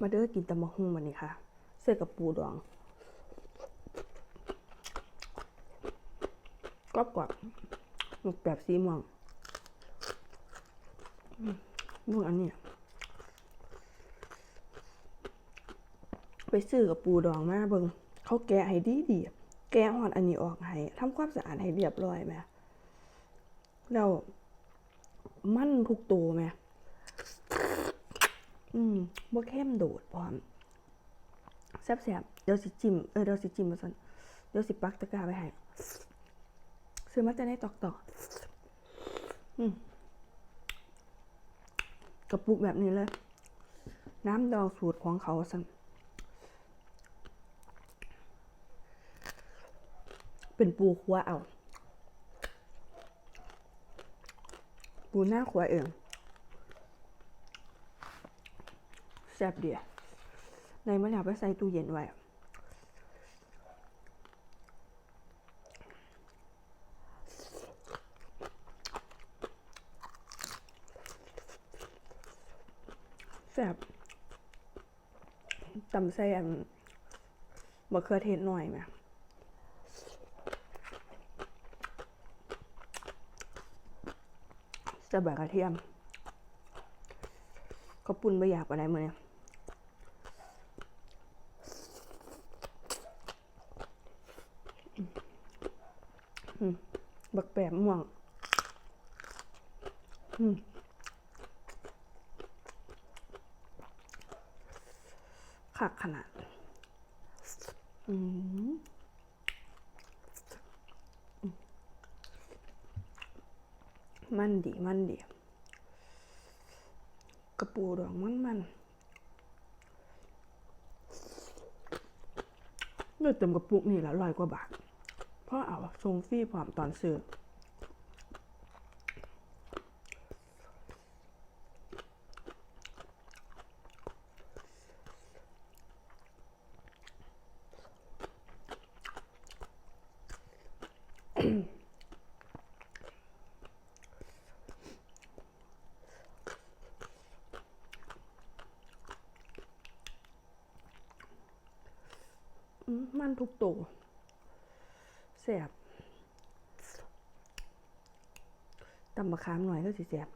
มาเด้อกินตำมะฮุ่งวันนี้ค่ะ เสื้อกับปูดองกรอบกรอบหมึกแบบสีม่วงม่วงอันนี้ไปซื้อกับปูดองมาเบิงเขาแกะให้ดีดีแกะหอดอันนี้ออกให้ทำความสะอาดให้เรียบร้อยไหมแล้วมั่นทุกตัวไหม บ่เข้มโดดพร้อมแซ่บๆเดี๋ยวสิจิ้มเออเดี๋ยวสิจิ้มมาสันเดี๋ยวสิปักตะกร้าไว้ให้ซื้อมาจะได้ตอกตออืมกระปุกแบบนี้เลย น้ำดองสูตรของเขาสันเป็นปูคัวเอา ปูหน้าคัวเอง แซ่บเดียในมะนาวไปใส่ตู้เย็นไว้แซ่บตำใส่อันมะเขือเทศหน่อยไหมจะแบบกระเทียม ก็ปุ่นไม่อยากอะไรมือเนี่ย บักแปบม่วงอืมขักขนาด อืมมันดีมันดีกระปูดองมันมันเลือดเต็มกระปุกนี่ละร้อยกว่าบาท พราะเอาทรงฟรี่พร้อมตอนซื้ออืมมันทุกตัว แสบตำมะขามหน่อยก็สิแสบ